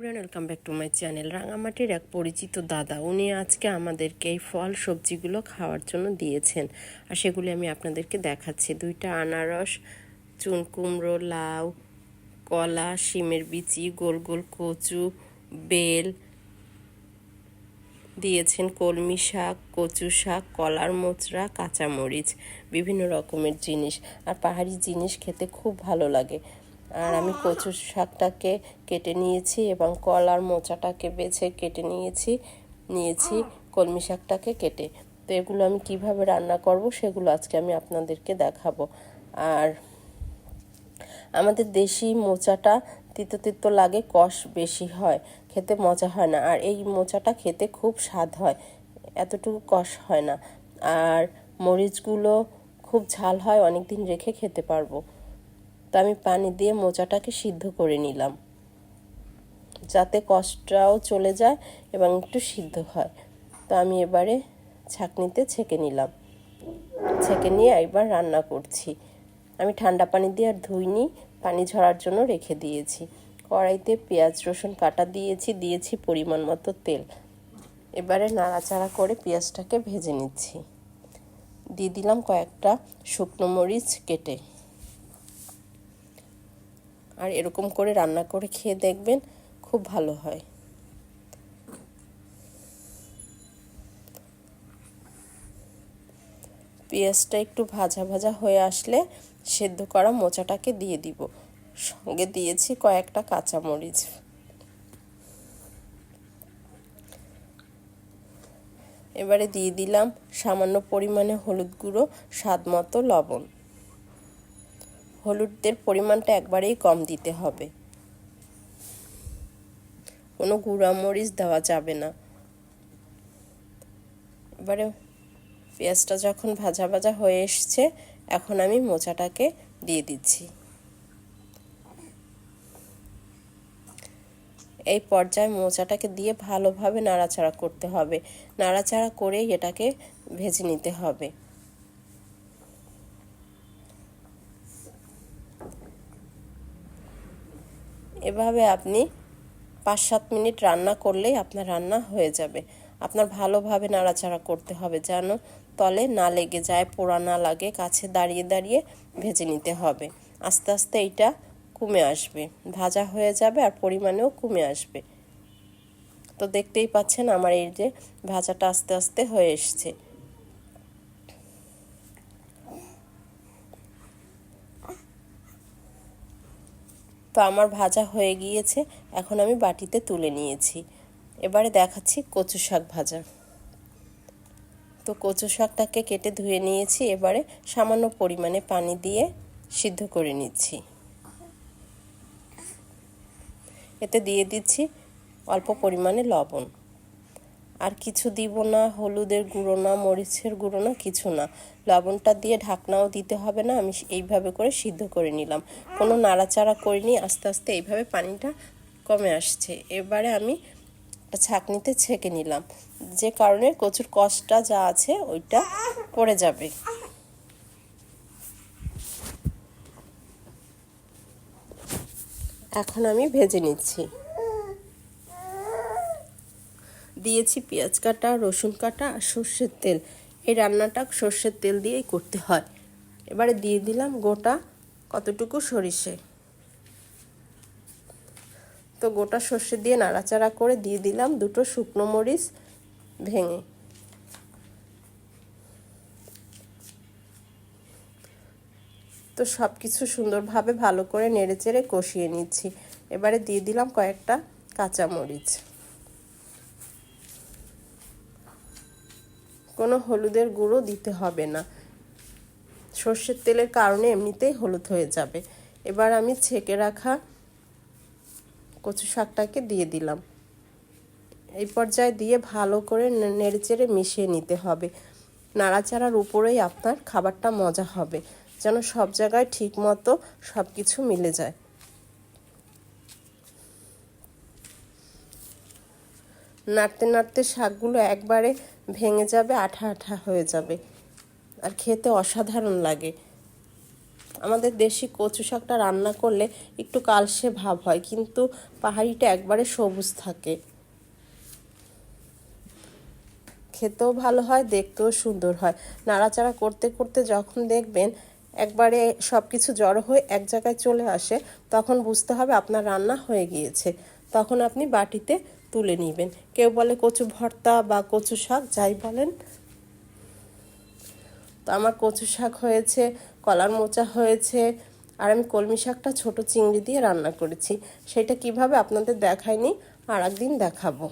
Everyone welcome back to my channel রাঙামাটির এক পরিচিত দাদা উনি আজকে আমাদেরকে এই ফল সবজিগুলো খাওয়ার জন্য দিয়েছেন। আর সেগুলি আমি আপনাদেরকে দেখাচ্ছি। দুইটা আনারস, চুন কুমড়ো, লাউ, কলা, শিমের বিচি, গোল গোল কচু, বেল দিয়েছেন। কলমি শাক, কচু শাক, কলার মোচড়া, কাঁচামরিচ, বিভিন্ন রকমের জিনিস। আর পাহাড়ি জিনিস খেতে খুব ভালো লাগে। আর আমি কচু শাকটাকে কেটে নিয়েছি এবং কলার মোচাটাকে বেছে কেটে নিয়েছি নিয়েছি, কলমি শাকটাকে কেটে। তো এগুলো আমি কীভাবে রান্না করব সেগুলো আজকে আমি আপনাদেরকে দেখাবো। আর আমাদের দেশি মোচাটা তিতো তিতো লাগে, কষ বেশি হয়, খেতে মজা হয় না। আর এই মোচাটা খেতে খুব স্বাদ হয়, এতটুকু কষ হয় না। আর মরিচগুলো খুব ঝাল হয় অনেক দিন রেখে খেতে পারব। তো আমি পানি দিয়ে মোচাটাকে সিদ্ধ করে নিলাম। যাতে কষ্টটাও চলে যায় এবং একটু সিদ্ধ হয়। তো আমি এবারে ছাঁকনিতে ছেঁকে নিলাম। ছেঁকে নিয়ে একবার রান্না করছি। আমি ঠান্ডা পানি দিয়ে আর ধুইনি, পানি ঝরার জন্য রেখে দিয়েছি। কড়াইতে পেঁয়াজ, রসুন কাটা দিয়েছি দিয়েছি পরিমাণ মতো তেল। এবারে নাড়াচাড়া করে পেঁয়াজটাকে ভেজে নিচ্ছি। দিয়ে দিলাম কয়েকটা শুকনো মরিচ কেটে। আর এরকম করে রান্না করে খেয়ে দেখবেন খুব ভালো হয়। পেঁয়াজটা একটু ভাজা ভাজা হয়ে আসলে সেদ্ধ করা মোচাটাকে দিয়ে দিব। সঙ্গে দিয়েছি কয়েকটা কাঁচামরিচ। এবারে দিয়ে দিলাম সামান্য পরিমাণে হলুদ গুঁড়ো, স্বাদ মতো লবণ। হলুদের পরিমাণটা একবারেই কম দিতে হবে। কোনো গুঁড়া মরিচ দেওয়া যাবে না। এবারে পেঁয়াজটা যখন ভাজা ভাজা হয়ে এসছে, এখন আমি মোচাটাকে দিয়ে দিচ্ছি। এই পর্যায়ে মোচাটাকে দিয়ে ভালোভাবে নাড়াচাড়া করতে হবে। নাড়াচাড়া করেই এটাকে ভেজে নিতে হবে। এভাবে আপনি পাঁচ সাত মিনিট রান্না করলেই আপনার রান্না হয়ে যাবে। আপনার ভালোভাবে নাড়াচাড়া করতে হবে যেন তলে না লেগে যায়, পোড়া না লাগে, কাছে দাঁড়িয়ে দাঁড়িয়ে ভেজে নিতে হবে। আস্তে আস্তে এইটা কমে আসবে, ভাজা হয়ে যাবে আর পরিমাণেও কমে আসবে। তো দেখতেই পাচ্ছেন আমার এই যে ভাজাটা আস্তে আস্তে হয়ে এসছে। তো আমার ভাজা হয়ে গিয়েছে, এখন আমি বাটিতে তুলে নিয়েছি। এবারে দেখাচ্ছি কচু শাক ভাজা। তো কচু শাকটাকে কেটে ধুয়ে নিয়েছি, এবারে সামান্য পরিমাণে পানি দিয়ে সিদ্ধ করে নিচ্ছি। এতে দিয়ে দিচ্ছি অল্প পরিমাণে লবণ। আর কিছু দিব না, হলুদের গুঁড়ো না, মরিচের গুঁড়ো না, কিছু না। লবণটা দিয়ে ঢাকনাও দিতে হবে না, আমি এইভাবে করে সিদ্ধ করে নিলাম। কোনো নাড়াচাড়া করিনি, আস্তে আস্তে এইভাবে পানিটা কমে আসছে। এবারে আমি ছাঁকনিতে ছেঁকে নিলাম। যে কারণে কচুর কষটা যা আছে ওইটা পড়ে যাবে। এখন আমি ভেজে নিচ্ছি। দিয়েছি পেঁয়াজ কাটা, রসুন কাটা আর সর্ষের তেল। এই রান্নাটা সর্ষের তেল দিয়েই করতে হয়। এবারে দিয়ে দিলাম গোটা কতটুকু সরিষে। তো গোটা সর্ষে দিয়ে নাড়াচাড়া করে দিয়ে দিলাম দুটো শুকনো মরিচ ভেঙে। তো সব কিছু সুন্দরভাবে ভালো করে নেড়ে চেড়ে কষিয়ে নিচ্ছি। এবারে দিয়ে দিলাম কয়েকটা কাঁচা কোনো হলুদের গুঁড়ো দিতে হবে না। সর্ষের তেলের কারণে এমনিতেই হলুদ হয়ে যাবে। এবার আমি ছেঁকে রাখা কচু শাকটাকে দিয়ে দিলাম। এই পর্যায়ে দিয়ে ভালো করে নেড়েচেড়ে মিশিয়ে নিতে হবে। নাড়াচাড়ার উপরেই আপনার খাবারটা মজা হবে, যেন সব জায়গায় ঠিক মতো সব কিছু মিলে যায়। নাড়তে নাড়তে শাকগুলো একবারে ভেঙে যাবে, আঠা আঠা হয়ে যাবে। আর খেতে অসাধারণ লাগে। আমাদের দেশি কচু শাকটা রান্না করলে একটু কালসে ভাব হয়, কিন্তু পাহাড়িটা একবারে সবুজ থাকে। খেতেও ভালো হয়, দেখতেও সুন্দর হয়। নাড়াচাড়া করতে করতে যখন দেখবেন একবারে সব কিছু জড়ো হয়ে এক জায়গায় চলে আসে, তখন বুঝতে হবে আপনার রান্না হয়ে গিয়েছে। তখন আপনি বাটিতে তুলে নেবেন। কেউ বলে কচু ভর্তা বা কচু শাক, যাই বলেন। তো আমার কচু শাক হয়েছে, কলার মোচা হয়েছে, আর আমি কলমি শাকটা ছোট চিংড়ি দিয়ে রান্না করেছি। সেটা কীভাবে আপনাদের দেখায়নি আর একদিন দেখাবো।